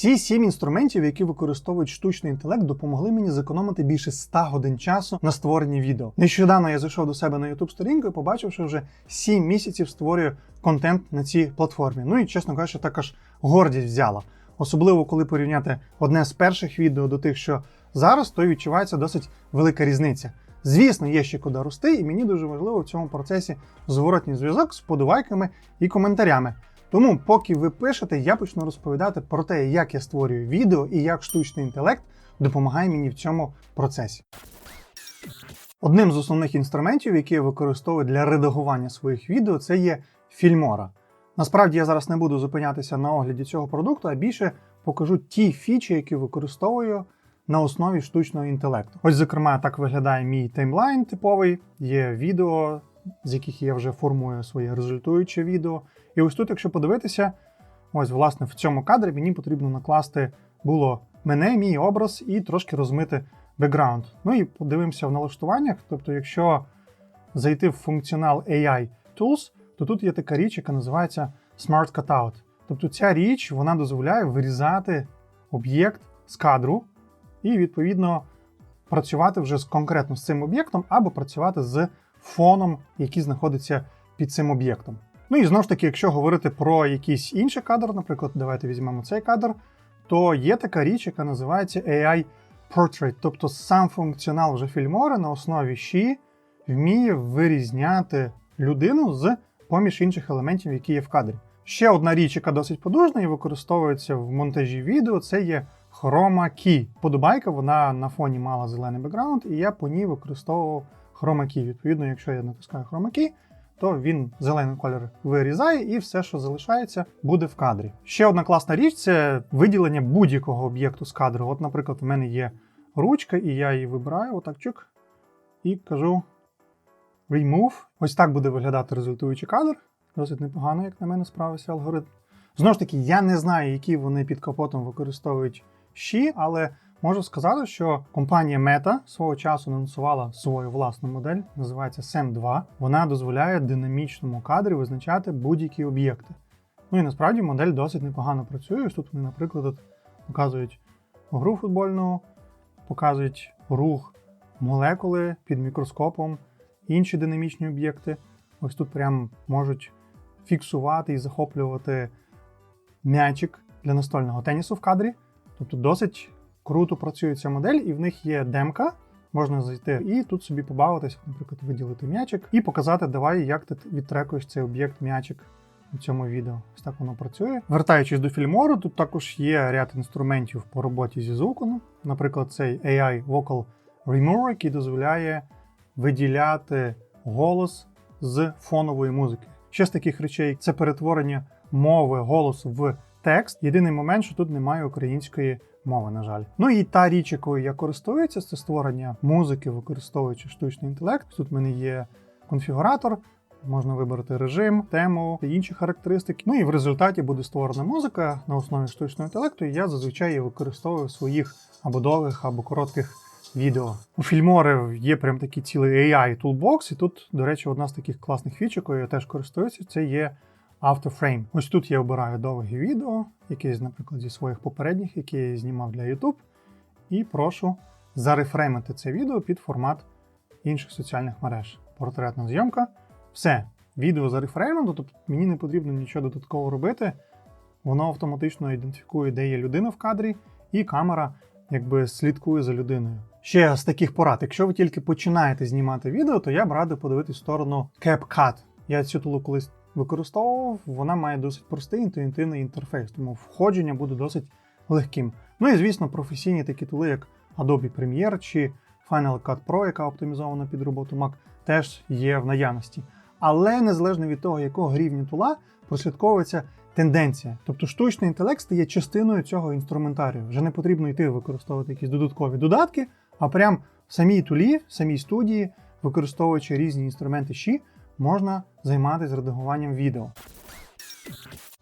Ці сім інструментів, які використовують штучний інтелект, допомогли мені зекономити більше 100 годин часу на створенні відео. Нещодавно я зайшов до себе на youtube сторінку і побачив, що вже 7 місяців створюю контент на цій платформі. Ну і чесно кажучи, також гордість взяла. Особливо коли порівняти одне з перших відео до тих, що зараз, то відчувається досить велика різниця. Звісно, є ще куди рости, і мені дуже важливо в цьому процесі зворотній зв'язок з подувайками і коментарями. Тому, поки ви пишете, я почну розповідати про те, як я створюю відео і як штучний інтелект допомагає мені в цьому процесі. Одним з основних інструментів, які я використовую для редагування своїх відео, це є фільмора. Насправді я зараз не буду зупинятися на огляді цього продукту, а більше покажу ті фічі, які використовую на основі штучного інтелекту. Ось, зокрема, так виглядає мій таймлайн типовий. Є відео, з яких я вже формую своє результуюче відео. І ось тут, якщо подивитися, ось власне в цьому кадрі мені потрібно накласти було мене, мій образ і трошки розмити бекграунд. Ну і подивимося в налаштуваннях. Тобто, якщо зайти в функціонал AI Tools, то тут є така річ, яка називається Smart Cutout. Тобто ця річ вона дозволяє вирізати об'єкт з кадру і, відповідно, працювати вже з конкретно з цим об'єктом або працювати з фоном, який знаходиться під цим об'єктом. Ну і знову ж таки, якщо говорити про якийсь інший кадр, наприклад, давайте візьмемо цей кадр, то є така річ, яка називається AI Portrait, тобто сам функціонал вже фільмори на основі щі вміє вирізняти людину з поміж інших елементів, які є в кадрі. Ще одна річ, яка досить подужна і використовується в монтажі відео, це є Key. Подобайка, вона на фоні мала зелений бекграунд, і я по ній використовував Key. Відповідно, якщо я натискаю Key, то він зелений колір вирізає, і все, що залишається, буде в кадрі. Ще одна класна річ це виділення будь-якого об'єкту з кадру. От, наприклад, в мене є ручка, і я її вибираю, отак чук, і кажу Remove. Ось так буде виглядати результуючий кадр. Досить непогано, як на мене, справився алгоритм. Знову ж таки, я не знаю, які вони під капотом використовують щі, але можу сказати, що компанія Meta свого часу анонсувала свою власну модель, називається SEM 2. Вона дозволяє динамічному кадрі визначати будь-які об'єкти. Ну і насправді модель досить непогано працює. Тут вони, наприклад, показують гру футбольну, показують рух молекули під мікроскопом, інші динамічні об'єкти. Ось тут прям можуть фіксувати і захоплювати м'ячик для настольного тенісу в кадрі. Тобто досить круто працює ця модель, і в них є демка. Можна зайти і тут собі побавитися, наприклад, виділити м'ячик і показати, давай, як ти відтрекуєш цей об'єкт м'ячик у цьому відео. Ось так воно працює. Вертаючись до фільмору, тут також є ряд інструментів по роботі зі звуком. Наприклад, цей AI Vocal Remover, який дозволяє виділяти голос з фонової музики. Ще з таких речей це перетворення мови голосу в текст. Єдиний момент, що тут немає української мови, на жаль. Ну і та річ, якою я користуюся, це створення музики, використовуючи штучний інтелект. Тут в мене є конфігуратор. Можна вибрати режим, тему та інші характеристики. Ну і в результаті буде створена музика на основі штучного інтелекту, і я зазвичай її використовую в своїх або довгих, або коротких відео. У фільмори є прям такий цілий AI toolbox, і тут, до речі, одна з таких класних фіч, якою я теж користуюся, це є автофрейм. Ось тут я обираю довгі відео, якісь, наприклад, зі своїх попередніх, які я знімав для YouTube, і прошу зарефреймити це відео під формат інших соціальних мереж. Портретна зйомка. Все, відео зарефреймено, тобто мені не потрібно нічого додатково робити. Воно автоматично ідентифікує, де є людина в кадрі, і камера якби слідкує за людиною. Ще з таких порад, якщо ви тільки починаєте знімати відео, то я б радив подивитись в сторону CapCut. Я цю тулу колись використовував, вона має досить простий інтуїтивний інтерфейс, тому входження буде досить легким. Ну і звісно, професійні такі тули, як Adobe Premiere чи Final Cut Pro, яка оптимізована під роботу Mac, теж є в наявності. Але незалежно від того, якого рівня тула, прослідковується тенденція. Тобто штучний інтелект стає частиною цього інструментарію. Вже не потрібно йти використовувати якісь додаткові додатки, а прям в самій тулі, в самій студії, використовуючи різні інструменти щі, можна займатися редагуванням відео.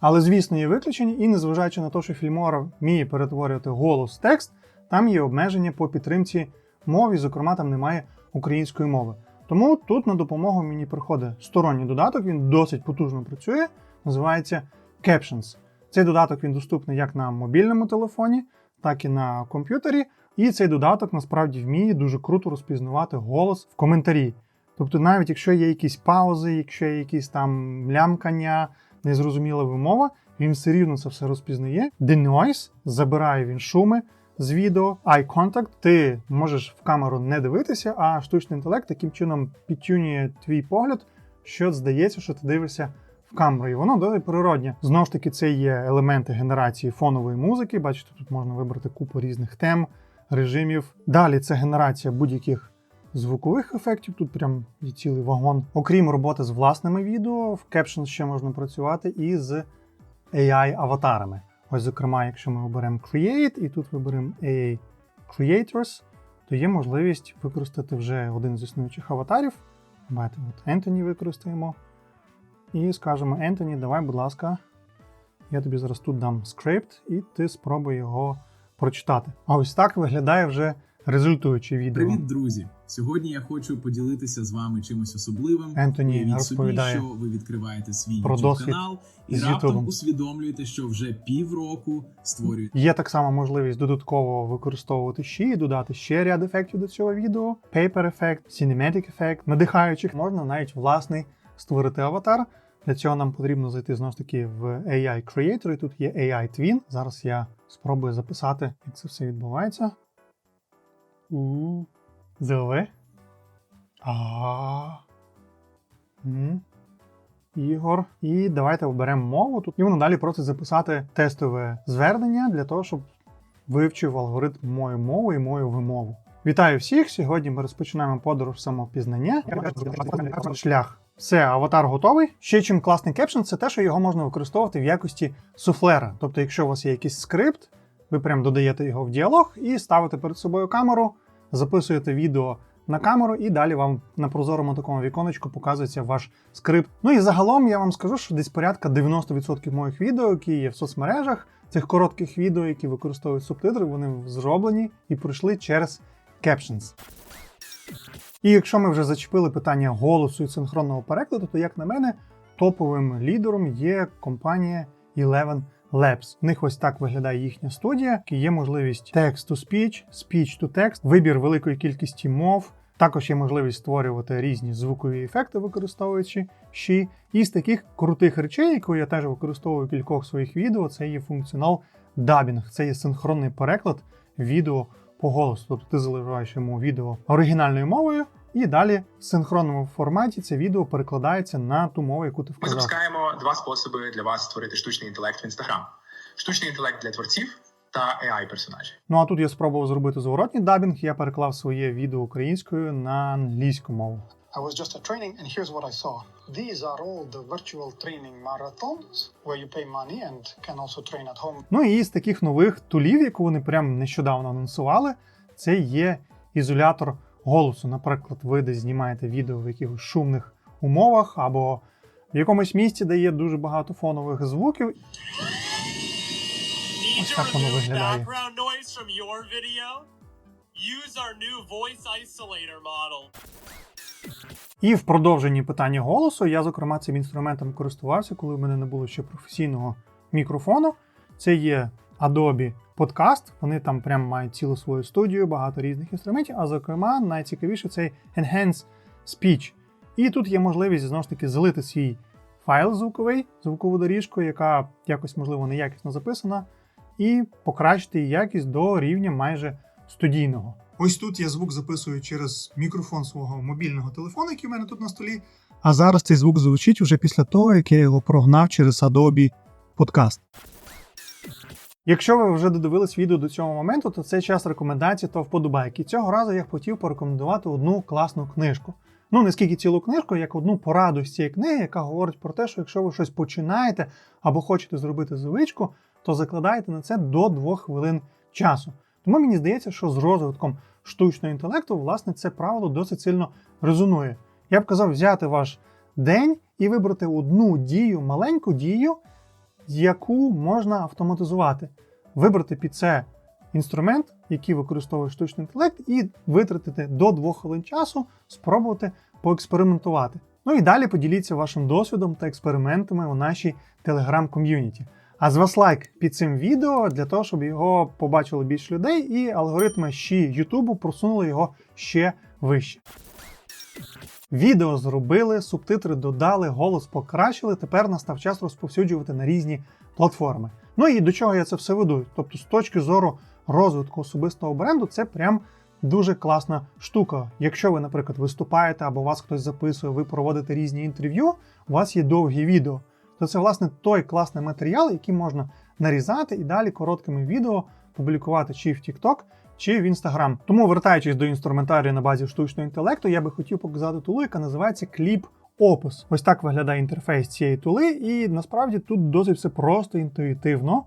Але, звісно, є виключення, і незважаючи на те, що Фільмора вміє перетворювати голос в текст, там є обмеження по підтримці мов, і, зокрема, там немає української мови. Тому тут на допомогу мені приходить сторонній додаток, він досить потужно працює, називається Captions. Цей додаток він доступний як на мобільному телефоні, так і на комп'ютері. І цей додаток насправді вміє дуже круто розпізнавати голос в коментарі. Тобто, навіть якщо є якісь паузи, якщо є якісь там лямкання, незрозуміла вимова, він все рівно це все розпізнає. Denoise, забирає він шуми з відео, eye contact, ти можеш в камеру не дивитися, а штучний інтелект таким чином підтюнює твій погляд, що здається, що ти дивишся в камеру. І воно досить природнє. Знову ж таки, це є елементи генерації фонової музики. Бачите, тут можна вибрати купу різних тем, режимів. Далі це генерація будь-яких звукових ефектів. Тут прям є цілий вагон. Окрім роботи з власними відео, в Captions ще можна працювати і з AI-аватарами. Ось, зокрема, якщо ми оберемо Create і тут виберемо AI Creators, то є можливість використати вже один з існуючих аватарів. Давайте от Ентоні використаємо. І скажемо Ентоні, давай, будь ласка, я тобі зараз тут дам скрипт, і ти спробуй його прочитати. А ось так виглядає вже результуюче відео. Привіт, друзі! Сьогодні я хочу поділитися з вами чимось особливим. Ентоні Уявіть собі, що ви відкриваєте свій про YouTube досвід канал і з раптом усвідомлюєте, що вже півроку створюєте Є так само можливість додатково використовувати ще і додати ще ряд ефектів до цього відео: Paper ефект, Cinematic ефект, надихаючих. Можна навіть власний створити аватар. Для цього нам потрібно зайти знову ж таки в AI Creator, і тут є AI Twin. Зараз я спробую записати, як це все відбувається. У ЗЛВ. А. Ігор. І давайте оберемо мову тут. І воно далі просить записати тестове звернення для того, щоб вивчив алгоритм мою мову і мою вимову. Вітаю всіх! Сьогодні ми розпочинаємо подорож самопізнання. Шлях. Все, аватар готовий. Ще чим класний кепшн, це те, що його можна використовувати в якості суфлера. Тобто, якщо у вас є якийсь скрипт, ви прям додаєте його в діалог і ставите перед собою камеру, записуєте відео на камеру, і далі вам на прозорому такому віконечку показується ваш скрипт. Ну і загалом я вам скажу, що десь порядка 90% моїх відео, які є в соцмережах, цих коротких відео, які використовують субтитри, вони зроблені і пройшли через Captions. І якщо ми вже зачепили питання голосу і синхронного перекладу, то як на мене, топовим лідером є компанія Eleven Labs. В них ось так виглядає їхня студія. Є можливість text-to-speech, speech-to-text, вибір великої кількості мов. Також є можливість створювати різні звукові ефекти, використовуючи щі. І з таких крутих речей, яку я теж використовую в кількох своїх відео, це є функціонал дабінг. Це є синхронний переклад відео по голосу. Тобто ти заливаєш йому відео оригінальною мовою, і далі в синхронному форматі це відео перекладається на ту мову, яку ти Ми запускаємо два способи для вас створити штучний інтелект в Instagram: штучний інтелект для творців та ai персонажів. Ну а тут я спробував зробити зворотній дабінг. Я переклав своє відео українською на англійську мову. I was just at training, and here's what I saw. These are all the virtual training marathons where you pay money and can also train at home. Ну і з таких нових тулів, яку вони прям нещодавно анонсували, це є ізолятор голосу. Наприклад, ви десь знімаєте відео в якихось шумних умовах або в якомусь місці, де є дуже багато фонових звуків. Ось так воно виглядає. І в продовженні питання голосу я, зокрема, цим інструментом користувався, коли в мене не було ще професійного мікрофону. Це є Adobe Podcast. Вони там прям мають цілу свою студію, багато різних інструментів. А зокрема, найцікавіше це Enhance Speech. І тут є можливість знову ж таки залити свій файл звуковий, звукову доріжку, яка якось, можливо, неякісно записана, і покращити її якість до рівня майже студійного. Ось тут я звук записую через мікрофон свого мобільного телефону, який у мене тут на столі. А зараз цей звук звучить уже після того, як я його прогнав через Adobe Podcast. Якщо ви вже додивились відео до цього моменту, то це час рекомендацій та вподобайки. Цього разу я хотів порекомендувати одну класну книжку. Ну, не скільки цілу книжку, як одну пораду з цієї книги, яка говорить про те, що якщо ви щось починаєте або хочете зробити звичку, то закладайте на це до 2 хвилин часу. Тому мені здається, що з розвитком штучного інтелекту, власне, це правило досить сильно резонує. Я б казав взяти ваш день і вибрати одну дію, маленьку дію, яку можна автоматизувати. Вибрати під це інструмент, який використовує штучний інтелект, і витратити до 2 хвилин часу, спробувати поекспериментувати. Ну і далі поділіться вашим досвідом та експериментами у нашій телеграм-ком'юніті. А з вас лайк під цим відео для того, щоб його побачило більше людей, і алгоритми ще Ютубу просунули його ще вище. Відео зробили, субтитри додали, голос покращили. Тепер настав час розповсюджувати на різні платформи. Ну і до чого я це все веду? Тобто, з точки зору розвитку особистого бренду, це прям дуже класна штука. Якщо ви, наприклад, виступаєте або вас хтось записує, ви проводите різні інтерв'ю, у вас є довгі відео, то це власне той класний матеріал, який можна нарізати і далі короткими відео публікувати чи в TikTok, чи в Instagram. Тому, вертаючись до інструментарію на базі штучного інтелекту, я би хотів показати тулу, яка називається Clip Opus. Ось так виглядає інтерфейс цієї тули, і насправді тут досить все просто інтуїтивно.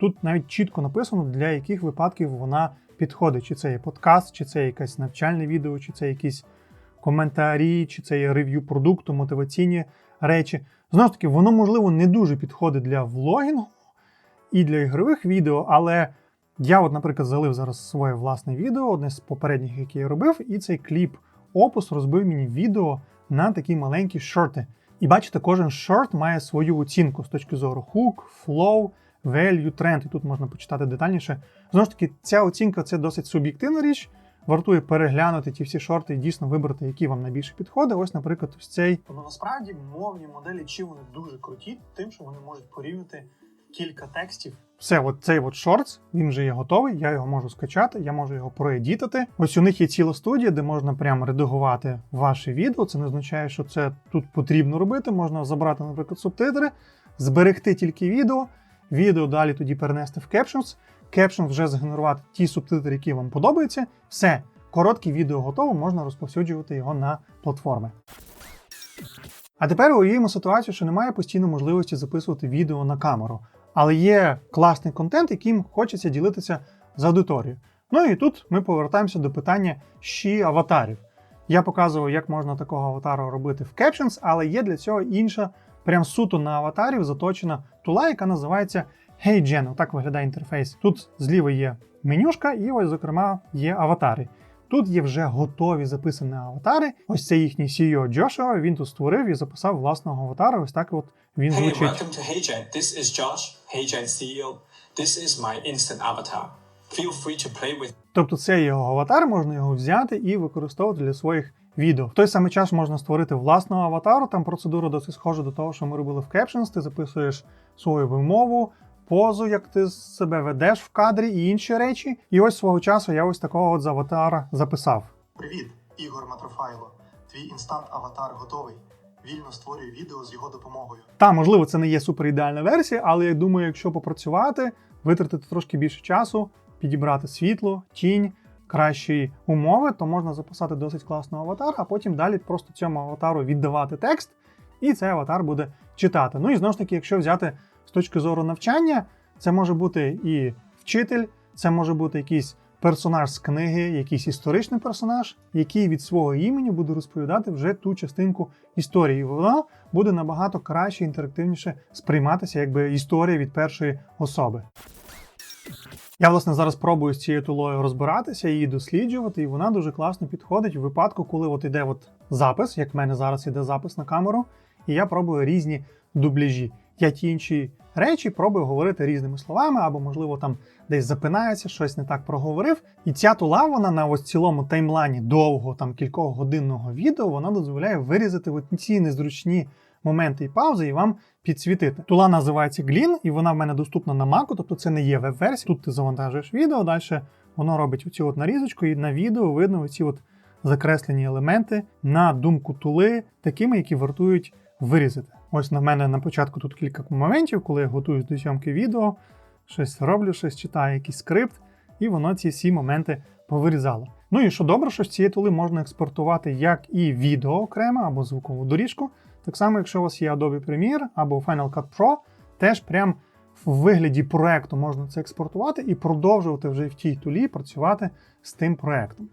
Тут навіть чітко написано, для яких випадків вона підходить. Чи це є подкаст, чи це якесь навчальне відео, чи це якісь коментарі, чи це є рев'ю продукту, мотиваційні речі. Знову ж таки, воно можливо не дуже підходить для влогінгу і для ігрових відео, але я, от, наприклад, залив зараз своє власне відео, одне з попередніх, яке я робив, і цей кліп опус розбив мені відео на такі маленькі шорти. І бачите, кожен шорт має свою оцінку з точки зору хук, flow, value, тренд. І тут можна почитати детальніше. Знову ж таки, ця оцінка це досить суб'єктивна річ. Вартує переглянути ті всі шорти і дійсно вибрати, які вам найбільше підходить. Ось, наприклад, ось цей. Тобто насправді мовні моделі чи вони дуже круті, тим, що вони можуть порівняти кілька текстів. Все, от цей от шортс, він вже є готовий, я його можу скачати, я можу його проедітити. Ось у них є ціла студія, де можна прямо редагувати ваше відео. Це не означає, що це тут потрібно робити. Можна забрати, наприклад, субтитри, зберегти тільки відео, відео далі тоді перенести в Captions, Captions вже згенерувати ті субтитри, які вам подобаються. Все, коротке відео готово, можна розповсюджувати його на платформи. А тепер уявімо ситуацію, що немає постійно можливості записувати відео на камеру, але є класний контент, яким хочеться ділитися з аудиторією. Ну і тут ми повертаємося до питання ще аватарів. Я показував, як можна такого аватара робити в Captions, але є для цього інша, прям суто на аватарів заточена тула, яка називається HeyGen. Отак виглядає інтерфейс. Тут зліва є менюшка, і ось, зокрема, є аватари. Тут є вже готові записані аватари. Ось це їхній CEO Джошуа. Він тут створив і записав власного аватара. Ось так от він Hey, звучить. welcome to HeyGen. This is Josh, HeyGen CEO. This is my instant avatar. Feel free to play with Тобто це його аватар, можна його взяти і використовувати для своїх відео. В той самий час можна створити власного аватару. Там процедура досить схожа до того, що ми робили в Captions. Ти записуєш свою вимову, позу, як ти себе ведеш в кадрі і інші речі. І ось свого часу я ось такого от з аватара записав. Привіт, Ігор Матрофайло. Твій інстант-аватар готовий. Вільно створюй відео з його допомогою. Та, можливо, це не є супер ідеальна версія, але я думаю, якщо попрацювати, витратити трошки більше часу, підібрати світло, тінь, кращі умови, то можна записати досить класного аватара, а потім далі просто цьому аватару віддавати текст, і цей аватар буде читати. Ну і знову ж таки, якщо взяти точки зору навчання, це може бути і вчитель, це може бути якийсь персонаж з книги, якийсь історичний персонаж, який від свого імені буде розповідати вже ту частинку історії. Вона буде набагато краще, інтерактивніше сприйматися, якби історія від першої особи. Я, власне, зараз пробую з цією тулою розбиратися, її досліджувати, і вона дуже класно підходить в випадку, коли от іде от запис, як в мене зараз іде запис на камеру, і я пробую різні дубляжі. Я ті інші речі пробую говорити різними словами, або, можливо, там десь запинається, щось не так проговорив. І ця тула, вона на ось цілому таймлайні довго, там кількох годинного відео, вона дозволяє вирізати ці незручні моменти і паузи і вам підсвітити. Тула називається Glin, і вона в мене доступна на Mac, тобто це не є веб-версія. Тут ти завантажуєш відео, далі воно робить оцю от нарізочку, і на відео видно оці от закреслені елементи на думку тули, такими, які вартують вирізати. Ось на мене на початку тут кілька моментів, коли я готуюсь до зйомки відео, щось роблю, щось читаю, якийсь скрипт, і воно ці всі моменти повирізало. Ну і що добре, що з цієї тули можна експортувати як і відео окремо або звукову доріжку. Так само, якщо у вас є Adobe Premiere або Final Cut Pro, теж прям в вигляді проекту можна це експортувати і продовжувати вже в тій тулі працювати з тим проектом.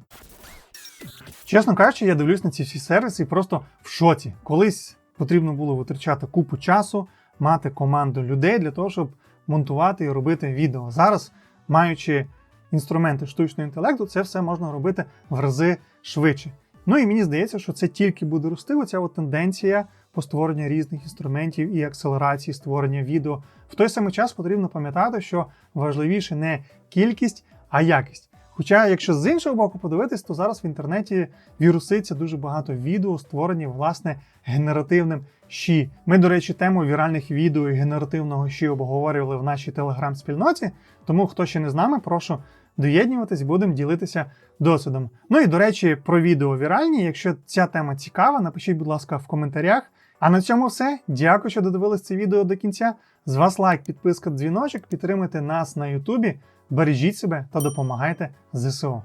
Чесно кажучи, я дивлюсь на ці всі сервіси і просто в шоці. Колись потрібно було витрачати купу часу, мати команду людей для того, щоб монтувати і робити відео. Зараз, маючи інструменти штучного інтелекту, це все можна робити в рази швидше. Ну і мені здається, що це тільки буде рости. Оця от тенденція по створенню різних інструментів і акселерації створення відео. В той самий час потрібно пам'ятати, що важливіше не кількість, а якість. Хоча, якщо з іншого боку подивитись, то зараз в інтернеті віруситься дуже багато відео, створені власне генеративним щі. Ми, до речі, тему віральних відео і генеративного щі обговорювали в нашій телеграм-спільноті. Тому, хто ще не з нами, прошу доєднюватись, будемо ділитися досвідом. Ну і до речі, про відео віральні. Якщо ця тема цікава, напишіть, будь ласка, в коментарях. А на цьому все. Дякую, що додивились це відео до кінця. З вас лайк, підписка, дзвіночок. Підтримуйте нас на Ютубі. Бережіть себе та допомагайте ЗСУ.